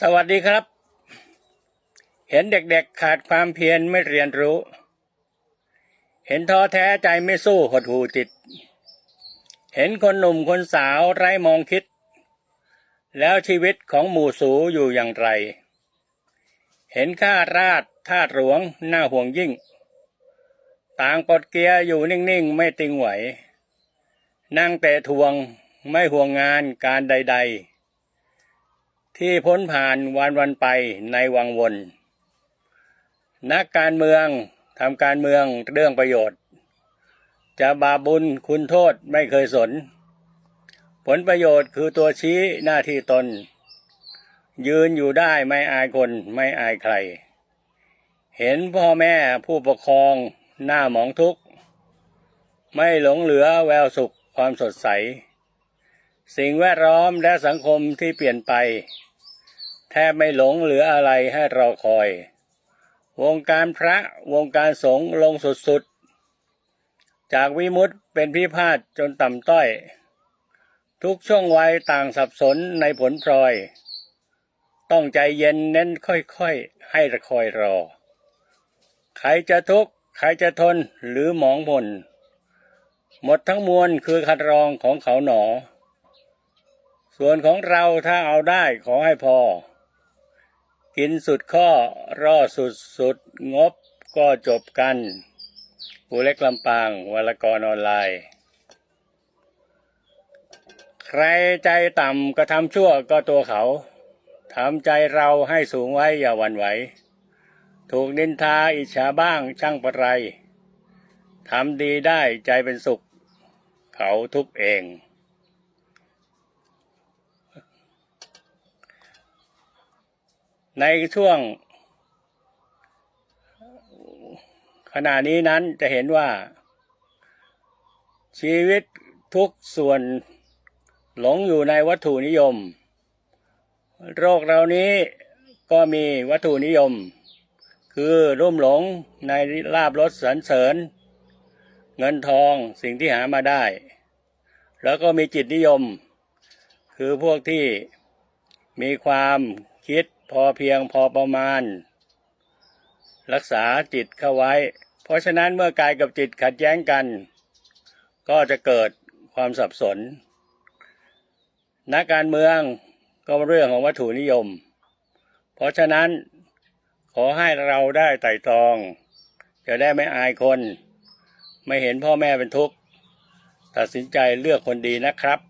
สวัสดีครับ เห็นเด็กๆขาดความเพียรไม่เรียนรู้ เห็นท้อแท้ใจไม่สู้หดหูจิตเห็นคนหนุ่มคนสาวไร้มองคิด แล้วชีวิตของหมู่สูอยู่อย่างไร เห็นข้าราชทาสหลวงหน้าห่วงยิ่ง ต่างปดเกียร์อยู่นิ่งๆ ไม่ติงไหว นั่งแต่ทวงไม่ห่วงงานการใด ๆ ที่พ้นผ่านวันวันไปในวังวน นักการเมืองทำการเมืองเรื่องประโยชน์ จะบาปบุญคุณโทษไม่เคยสน ผลประโยชน์คือตัวชี้หน้าที่ตน ยืนอยู่ได้ไม่อายคนไม่อายใคร เห็นพ่อแม่ผู้ปกครองหน้าหมองทุกข์ ไม่หลงเหลือแววสุขความสดใส สิ่งแวดล้อมและสังคมที่เปลี่ยนไป แทบไม่หลงเหลืออะไรให้เราคอย วงการพระวงการสงฆ์ลงสุดๆ จากวิมุตเป็นพิพาทจนต่ำต้อย ทุกช่วงวัยต่างสับสนในผลพลอย ต้องใจเย็นเน้นค่อยๆ ให้ระคอยรอ ใครจะทุกข์ ใครจะทนหรือหมองมนหมดทั้งมวลคือคัดรองของเขาหนอ ส่วนของเราถ้าเอาได้ขอให้พอ กินสุดข้อรอสุดสุดงบก็จบกันผู้เล็กลำปางวลกรออนไลน์ ใครใจต่ำก็ทำชั่วก็ตัวเขาทำใจเราให้สูงไว้อย่าหวั่นไหว ถูกนินทาอิจฉาบ้างช่างประไรทำดีได้ใจเป็นสุข เขาทุกเอง ในช่วง ขณะนี้นั้นจะเห็นว่า ชีวิตทุกส่วนหลงอยู่ในวัตถุนิยม โรคเหล่านี้ก็มีวัตถุนิยม คือรุ่มหลงในลาบรสสรรเสริญ เงินทองสิ่งที่หามาได้ แล้วก็มีจิตนิยม คือพวกที่มีความคิด พอเพียงพอประมาณ รักษาจิตเข้าไว้ เพราะฉะนั้นเมื่อกายกับจิตขัดแย้งกัน ก็จะเกิดความสับสน นักการเมืองก็เป็นเรื่องของวัตถุนิยม เพราะฉะนั้นขอให้เราได้ไต่ตรอง จะได้ไม่อายคน ไม่เห็นพ่อแม่เป็นทุกข์ ตัดสินใจเลือกคนดีนะครับ